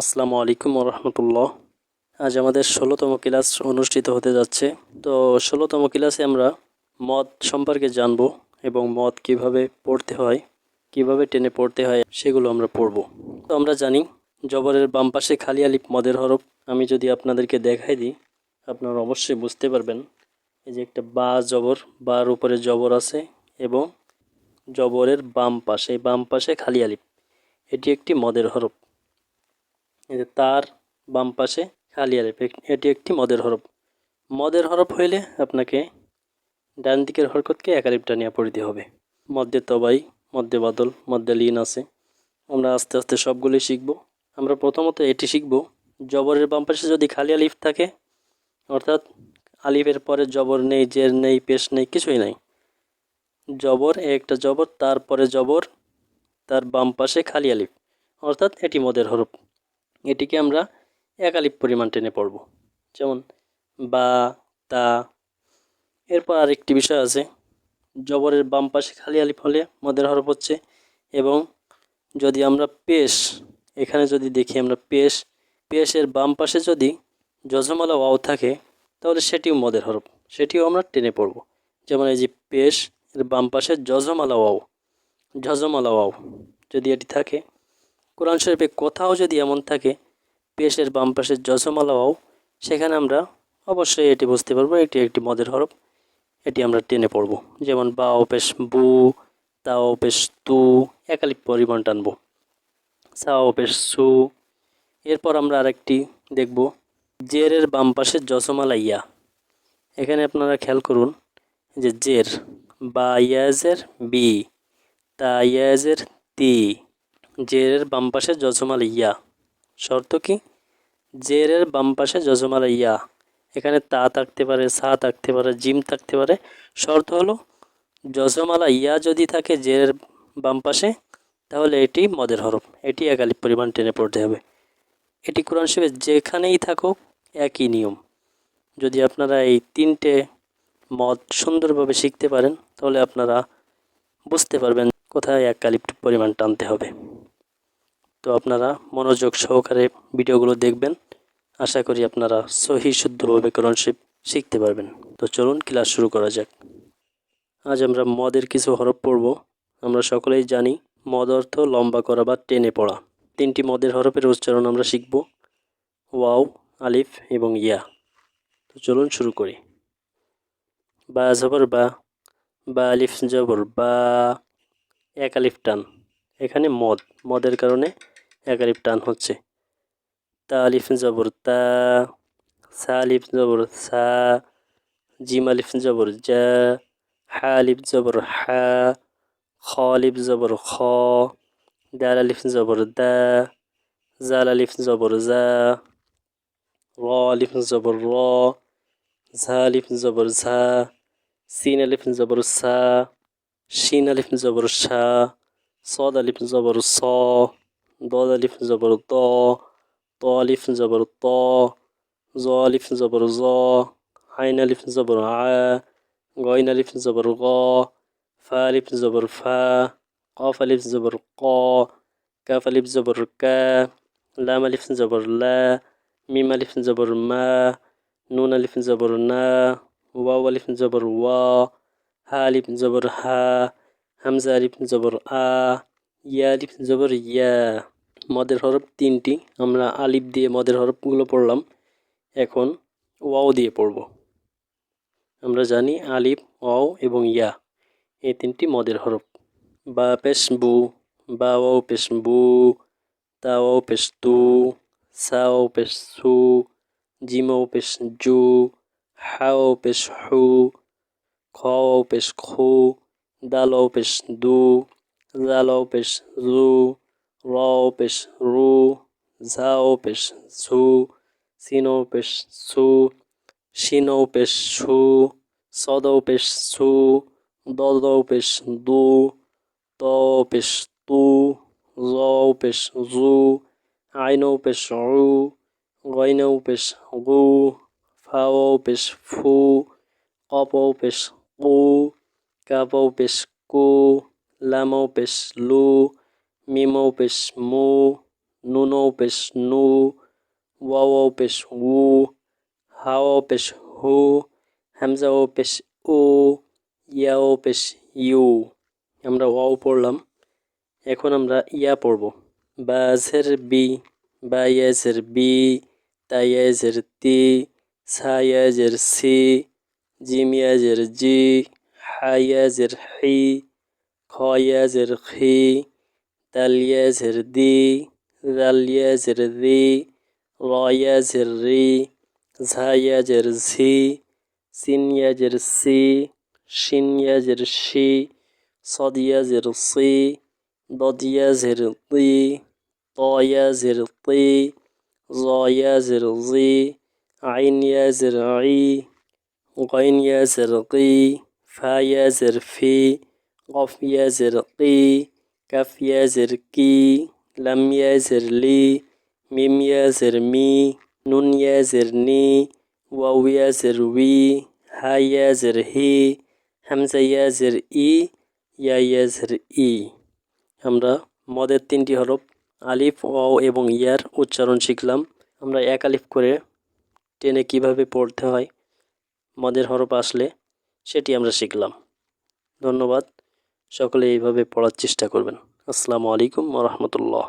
আসসালামু আলাইকুম রহমতুল্লাহ আজ আমাদের ষোলোতম ক্লাস অনুষ্ঠিত হতে যাচ্ছে। তো ষোলোতম ক্লাসে আমরা মদ সম্পর্কে জানব এবং মদ কীভাবে পড়তে হয়, কীভাবে টেনে পড়তে হয় সেগুলো আমরা পড়ব। তো আমরা জানি, জবরের বাম পাশে খালি আলিপ মদের হরফ। আমি যদি আপনাদেরকে দেখাই দিই, আপনারা অবশ্যই বুঝতে পারবেন। এই যে একটা বা জবর, বার উপরে জবর আছে এবং জবরের বাম পাশে বাম পাশে খালি আলিপ এটি একটি মদের হরফ। এই যে তার বাম পাশে খালি আলিফ এটি একটি মদের হরফ। মদের হরফ হইলে আপনাকে ডান দিকের হরকতকে এক আলিফ টানিয়া পড়িতে হবে। মধ্যে তবাই মধ্যে বাদল মধ্যে লিন আছে। আমরা আস্তে আস্তে সবগুলি শিখব। আমরা প্রথমত এটি শিখব, জবরের বাম পাশে যদি খালি আলিফ থাকে, অর্থাৎ আলিফের পরে জবর নেই, জের নেই, পেশ নেই, কিছুই নাই। জবর একটা জবর, তারপরে জবর, তার বাম পাশে খালি আলিফ। অর্থাৎ এটি মদের হরফ। এটিকে আমরা এক আলিফ পরিমাণ টেনে পড়ব। যেমন, বা, তা। এরপর আরেকটি বিষয় আছে। জবরের বাম পাশে খালি আলিফ হলে মদের হরফ হচ্ছে এবং যদি আমরা পেশ, এখানে যদি দেখি আমরা পেশ, পেশের বাম পাশে যদি যজমালা ওয়াও থাকে, তাহলে সেটিও মদের হরফ। সেটিও আমরা টেনে পড়ব। যেমন এই যে পেশ, এর বাম পাশে যজমালা ওয়াও যজমালা ওয়াও যদি এটি থাকে। কোরআন শরীফে কোথাও যদি এমন থাকে, পেশের বাম পাশের যজমালা ওয়াও সেখানে আমরা অবশ্যই এটি বুঝতে পারব, এটি একটি মদের হরফ। এটি আমরা টেনে পড়ব। যেমন বা পেশ বু, তা পেশ তু একালিপ পরিমাণ টানবো। সা পেশ সু। এরপর আমরা আরেকটি দেখব। জেরের বাম পাশে যশমালা ইয়া। এখানে আপনারা খেয়াল করুন যে জের বা ইয়াজের বি, তা ইয়াজের তি। জেরের বাম পাশে যজমাল ইয়া। শর্ত কি? জেরের বাম পাশে যজমাল ইয়া। এখানে তা থাকতে পারে, সা থাকতে পারে, জিম থাকতে পারে। শর্ত হলো, যজমালা ইয়া যদি থাকে জেরের বাম পাশে, তাহলে এটি মদের হরফ। এটি একালিপ পরিমাণ টেনে পড়তে হবে। এটি কোরআন শরীফে যেখানেই থাকুক, একই নিয়ম। যদি আপনারা এই তিনটে মদ সুন্দরভাবে শিখতে পারেন, তাহলে আপনারা বুঝতে পারবেন কোথায় এক কালিপ পরিমাণ টানতে হবে। তো আপনারা মনোযোগ সহকারে ভিডিওগুলো দেখবেন। আশা করি আপনারা সহি শুদ্ধভাবে কোরআন শিখতে পারবেন। তো চলুন ক্লাস শুরু করা যাক। আজ আমরা মদের কিছু হরফ পড়ব। আমরা সকলেই জানি মদ অর্থ লম্বা করা বা টেনে পড়া। তিনটি মদের হরফের উচ্চারণ আমরা শিখব। ওয়াও, আলিফ এবং ইয়া। তো চলুন শুরু করি। বা জবর বা বা আলিফ জবর বা, এক আলিফ টান। এখানে মদ, মদের কারণে এক আলিফ টান হচ্ছে তা আলিফ জবর তা সা আলিফ জবর সা জিম আলিফ জবর জা হা আলিফ জবর হা খ আলিফ জবর খ দাল আলিফ জবর দা জাল আলিফ জবর জা র আলিফ জবর র ঝা আলিফ জবর ঝা সিন আলিফ জবর সা শিন আলিফ জবর শা صاد আলিফ জবর স ضالف زبر الضاء طالف زبر الطا ظالف زبر الظا عين الف زبر عا غين الف زبر غا فا الف زبر فا قاف الف زبر قا كاف الف زبر كا لام الف زبر لا ميم الف زبر ما نون الف زبر نا واو الف زبر وا ها الف زبر ها همزة الف زبر آ ইয়া আলিফ জবর ইয়া মদের হরফ তিনটি। আমরা আলিফ দিয়ে মদের হরফগুলো পড়লাম। এখন ওয়াও দিয়ে পড়ব। আমরা জানি আলিফ, ওয়াও এবং ইয়া। এই তিনটি মদের হরফ। বা পেশ বু ওয়াও পেশ বু, তা ওয়াও পেশ তু, সা ওয়াও পেশ সু, জিম ওয়াও পেশ জু, হা ওয়াও পেশ খ ওয়াও পেশ দাল ওয়াও পেশ দু জালাও পেশ জু রাও পেশ রু ঝাও পেশ ঝু সিনো পেশ সু শিনৌ পেশ সু সদৌ পেশ সু দদৌ পেশ দু ত পেশ তু জৌ পেশ জু আইনৌ পেশ রু গৈনৌ পেশ গু ফাও পেশ ফু কপৌ পেশ কু কাপৌ পেশ কু লাম ওয়াও পেশ লু মিম ওয়াও পেশ মু নুনও পেশ নু ওয়াও পেশ উ হাও পেশ হু হামজাও পেশ উ ইয়াও পেশ ইউ আমরা ওয়াও পড়লাম এখন আমরা ইয়া পড়ব বাজের বি বায়াজের বি তাইয়াজের তি সায়াজের সি জিমিয়াজের জি হায়াজের হি খয়াজের খি দালিয়াজের দি রালিয়াজের রি রয়াজের রি ঝায়াজের ঝি সিনিয়াজের সি শিনিয়াজের শি সদিয়াজের সি দদিয়াজের দি طايازر طي ظايازر ظي عين يازر عي غين يازر قي فا يازر في قف يازر قي كف يازر كي لم يازر لي ميم يازر مي نون يازر ني واو يازر وي ها يازر هي হামজা ইয়াজের ই ইয়া ইয়াজের ই আমরা মদের তিনটি হরফ আলিফ ওয়াও এবং ইয়ার উচ্চারণ শিখলাম আমরা এক আলিফ করে টেনে কিভাবে পড়তে হয় মদের হরফ আসলে সেটি আমরা শিখলাম ধন্যবাদ সকলে এইভাবে পড়ার চেষ্টা করবেন। আসসালামু আলাইকুম রহমতুল্লাহ।